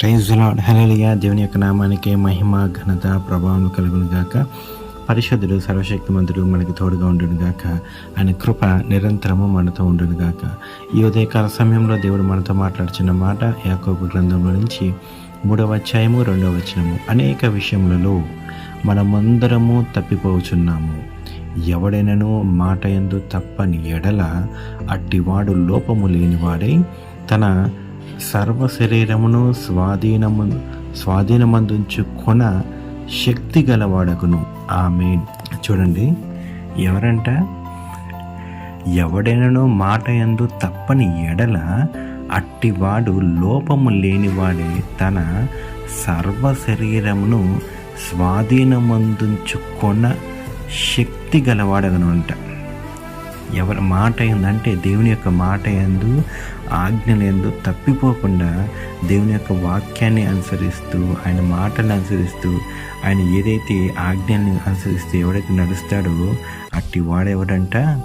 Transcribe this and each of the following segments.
Praise lord దేవుని యొక్క నామానికి మహిమ ఘనత ప్రభావం కలుగును గాక. పరిశుద్ధుడు సర్వశక్తిమంతుడు మనకి తోడుగా ఉండును గాక. ఆయన కృప నిరంతరము మనతో ఉండును గాక. ఈ ఉదయకాల సమయంలో దేవుడు మనతో మాట్లాడుచున్న మాట యాకోబు గ్రంథంలో నుంచి మూడవ అధ్యాయము రెండవ వచనము. అనేక విషయములలో మనమందరము తప్పిపోచున్నాము. ఎవడైనను మాట ఎందు తప్పని ఎడల అట్టివాడు లోపము లేనివాడై తన సర్వ శరీరమును స్వాధీనము స్వాధీనమందుంచు కొన శక్తి గలవాడకును ఆమె చూడండి ఎవరంట? ఎవడైనను మాట ఎందు తప్పని ఎడల అట్టివాడు లోపము లేనివాడే తన సర్వ శరీరమును స్వాధీనమందుంచుకొన శక్తి గలవాడగను అంట ఎవరి మాట ఏందంటే దేవుని యొక్క మాట ఎందు ఆజ్ఞలందు తప్పిపోకుండా దేవుని యొక్క వాక్యాన్ని అనుసరిస్తూ ఆయన మాటలను అనుసరిస్తూ ఆయన ఏదైతే ఆజ్ఞల్ని అనుసరిస్తూ ఎవడైతే నడుస్తాడో అట్టి వాడెవడంట?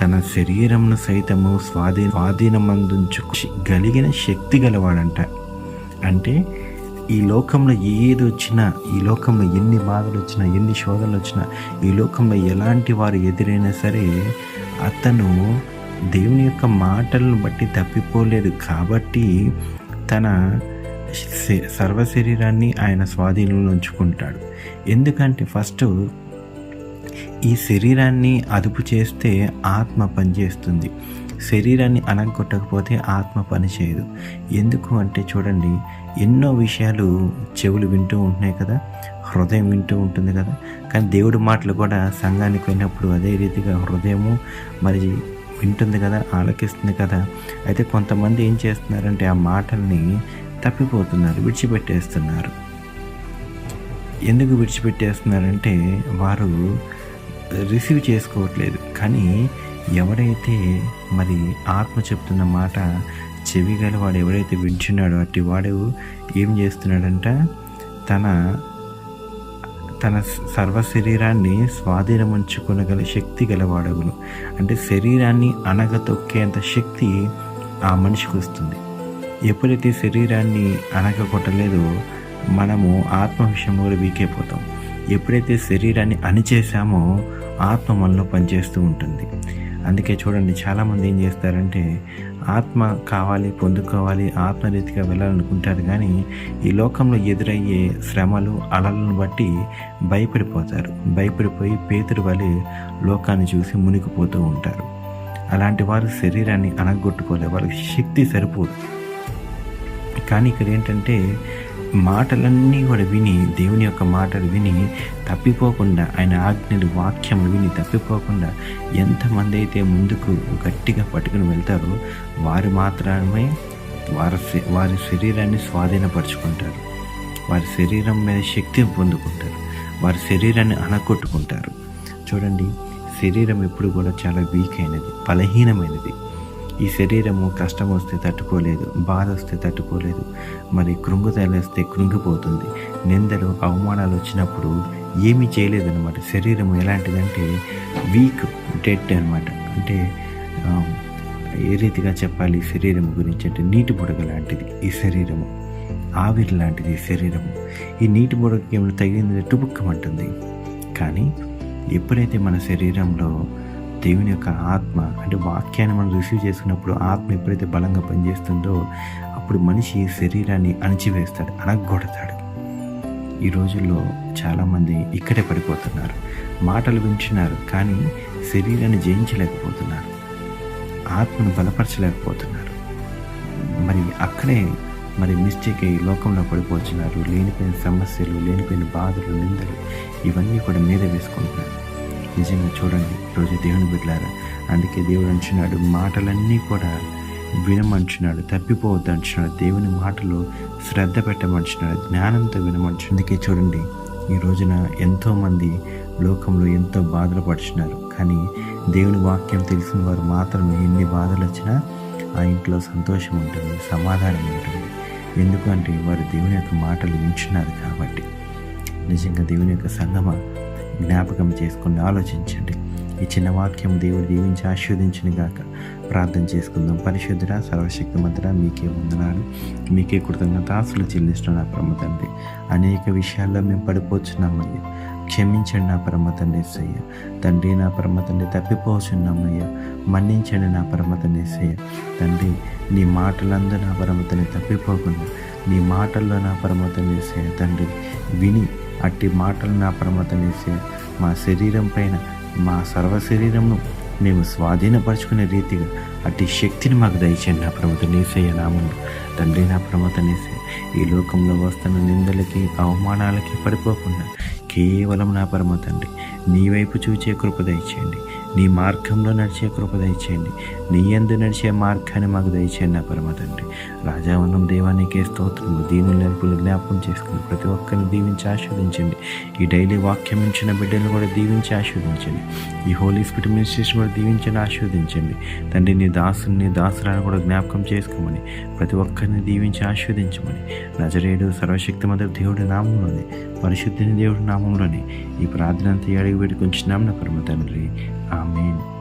తన శరీరంను సైతము స్వాధీన స్వాధీనమందుంచు గలిగిన శక్తి గలవాడంట. అంటే ఈ లోకంలో ఏది వచ్చినా ఈ లోకంలో ఎన్ని బాధలు వచ్చినా ఎన్ని శోధనలు వచ్చినా ఈ లోకంలో ఎలాంటి వారు ఎదురైనా సరే అతను దేవుని యొక్క మాటలను బట్టి తప్పిపోలేదు కాబట్టి తన సర్వ శరీరాన్ని ఆయన స్వాధీనంలో ఉంచుకుంటాడు. ఎందుకంటే ఫస్ట్ ఈ శరీరాన్ని అదుపు చేస్తే ఆత్మ పనిచేస్తుంది శరీరాన్ని అనగొట్టకపోతే ఆత్మ పనిచేయదు ఎందుకు అంటే చూడండి ఎన్నో విషయాలు చెవులు వింటూ ఉంటున్నాయి కదా హృదయం వింటూ ఉంటుంది కదా. కానీ దేవుడి మాటలు కూడా సంఘానికి పోయినప్పుడు అదే రీతిగా హృదయము మరి వింటుంది కదా ఆలకిస్తుంది కదా. అయితే కొంతమంది ఏం చేస్తున్నారంటే ఆ మాటల్ని తప్పిపోతున్నారు విడిచిపెట్టేస్తున్నారు. ఎందుకు విడిచిపెట్టేస్తున్నారంటే వారు రిసీవ్ చేసుకోవట్లేదు. కానీ ఎవడైతే మరి ఆత్మ చెప్తున్న మాట చెవి గలవాడు ఎవడైతే వింటున్నాడో అట్టి వాడు ఏం చేస్తున్నాడంట? తన తన సర్వ శరీరాన్ని స్వాధీనముంచుకొనగల శక్తి గలవాడగును. అంటే శరీరాన్ని అనగతొక్కేంత శక్తి ఆ మనిషికి వస్తుంది. ఎప్పుడైతే శరీరాన్ని అనగకొట్టలేదో మనము ఆత్మ విషయంలో కూడా వీకైపోతాం. ఎప్పుడైతే శరీరాన్ని అణిచేసామో ఆత్మ మనలో పనిచేస్తూ ఉంటుంది. అందుకే చూడండి చాలామంది ఏం చేస్తారంటే ఆత్మ కావాలి పొందుకోవాలి ఆత్మరీతిగా వెళ్ళాలనుకుంటారు కానీ ఈ లోకంలో ఎదురయ్యే శ్రమలు అలలను బట్టి భయపడిపోతారు. భయపడిపోయి పేతురు వలె లోకాన్ని చూసి మునిగిపోతూ ఉంటారు. అలాంటి వారు శరీరాన్ని అనగొట్టుకోలే వాళ్ళకి శక్తి సరిపోదు. కానీ ఇక్కడ ఏంటంటే మాటలన్నీ కూడా విని దేవుని యొక్క మాటలు విని తప్పిపోకుండా ఆయన ఆజ్ఞలు వాక్యములు విని తప్పిపోకుండా ఎంతమంది అయితే ముందుకు గట్టిగా పట్టుకుని వెళ్తారో వారు మాత్రమే వారి వారి శరీరాన్ని స్వాధీనపరుచుకుంటారు. వారి శరీరం మీద శక్తిని పొందుకుంటారు. వారి శరీరాన్ని అనగొట్టుకుంటారు చూడండి శరీరం ఎప్పుడు కూడా చాలా వీక్ అయినది బలహీనమైనది. ఈ శరీరము కష్టం వస్తే తట్టుకోలేదు బాధ వస్తే తట్టుకోలేదు మరి కృంగుదల వస్తే కృంగిపోతుంది. నిందలు అవమానాలు వచ్చినప్పుడు ఏమీ చేయలేదన్నమాట. శరీరం ఎలాంటిదంటే వీక్ డెడ్ అనమాట అంటే ఏ రీతిగా చెప్పాలి? శరీరం గురించి అంటే నీటి బుడగ లాంటిది ఈ శరీరము. ఆవిరి లాంటిది ఈ శరీరము. ఈ నీటి బుడగకి ఏమైనా తగిలింది టుబుక్కమంటుంది. కానీ ఎప్పుడైతే మన శరీరంలో దేవుని యొక్క ఆత్మ అంటే వాక్యాన్ని మనం రిసీవ్ చేసుకున్నప్పుడు ఆత్మ ఎప్పుడైతే బలంగా పనిచేస్తుందో అప్పుడు మనిషి శరీరాన్ని అణచివేస్తాడు అనగొడతాడు ఈ రోజుల్లో చాలామంది ఇక్కడే పడిపోతున్నారు మాటలు వింటున్నారు కానీ శరీరాన్ని జయించలేకపోతున్నారు ఆత్మను బలపరచలేకపోతున్నారు. మరి అక్కడే మరి మిస్టేక్ అయ్యి లోకంలో పడిపోతున్నారు లేనిపోయిన సమస్యలు లేనిపోయిన బాధలు నిందలు ఇవన్నీ కూడా మీద వేసుకుంటున్నారు. నిజంగా చూడండి. ఈరోజు దేవుని బిడ్డలారా అందుకే దేవుడు అంటున్నాడు మాటలన్నీ కూడా వినమంటున్నాడు తప్పిపోవద్దు అంటున్నాడు. దేవుని మాటలు శ్రద్ధ పెట్టమంటున్నాడు జ్ఞానంతో వినమంటున్నాడు. అందుకే చూడండి ఈ రోజున ఎంతోమంది లోకంలో ఎంతో బాధలు పడుచున్నారు కానీ దేవుని వాక్యం తెలిసిన వారు మాత్రమే ఎన్ని బాధలు వచ్చినా ఆ ఇంట్లో సంతోషం ఉంటుంది సమాధానం ఉంటుంది. ఎందుకంటే వారు దేవుని యొక్క మాటలు వింటున్నారు కాబట్టి. నిజంగా దేవుని యొక్క సంగమ జ్ఞాపకం చేసుకుని ఆలోచించండి. ఈ చిన్న వాక్యం దేవుడు దీవించి ఆశీర్వదించిన గాక ప్రార్థన చేసుకుందాం. పరిశుద్ధుడ సర్వశక్తి మంత్ర మీకే వందనాలు. మీకే కృతజ్ఞతాసులు చెల్లిస్తున్న నా పరమ తండ్రి. అనేక విషయాల్లో మేము పడిపోతున్నామయ్యా క్షమించండి నా పరమ తండ్రి ఏసయ్య. తండ్రి నా పరమ తండ్రి తప్పిపోతున్నామయ్యా మన్నించండి నా పరమ తండ్రి తండ్రి నీ మాటలందరూ నా పరమ తండ్రి తప్పిపోకుండా నీ మాటల్లో నా పరమ తండ్రి తండ్రి విని అట్టి మాటలు నా పరమ మా శరీరం పైన మా సర్వ శరీరంను మేము స్వాధీనపరచుకునే రీతిగా అట్టి శక్తిని మాకు దయచేయండి నా ప్రమత నీసయ్య నామను తండ్రి నా ప్రమత నీసయ్య ఈ లోకంలో వస్తున్న నిందలకి అవమానాలకి పడిపోకుండా కేవలం నా పరమ తండ్రి నీ వైపు చూచే కృప దయచేయండి. నీ మార్గంలో నడిచే కృప దయచేయండి. నీ ఎందు నడిచే మార్గాన్ని మాకు దయచేయండి నా పరమ తండ్రి. రాజావనం దేవానికి స్తోత్రము దీని నలుపులు జ్ఞాపకం చేసుకుని ప్రతి ఒక్కరిని దీవించి ఆస్వాదించండి ఈ డైలీ వాక్యం ఇచ్చిన బిడ్డలను కూడా దీవించి ఆస్వాదించండి ఈ హోలీ స్పిరిట్ మినిస్ట్రేషన్ కూడా దీవించండి ఆస్వాదించండి తండ్రి నీ దాసుని దాసులను కూడా జ్ఞాపకం చేసుకోమని ప్రతి ఒక్కరిని దీవించి ఆశీర్వదించమని. నజరేడు సర్వశక్తి మధ్య దేవుడి నామంలోని పరిశుద్ధిని దేవుడి నామంలోని ఈ ప్రార్థన అంతా అడిగి పెట్టుకుంటున్నాం నా పరమ తండ్రి. ఆమెన్.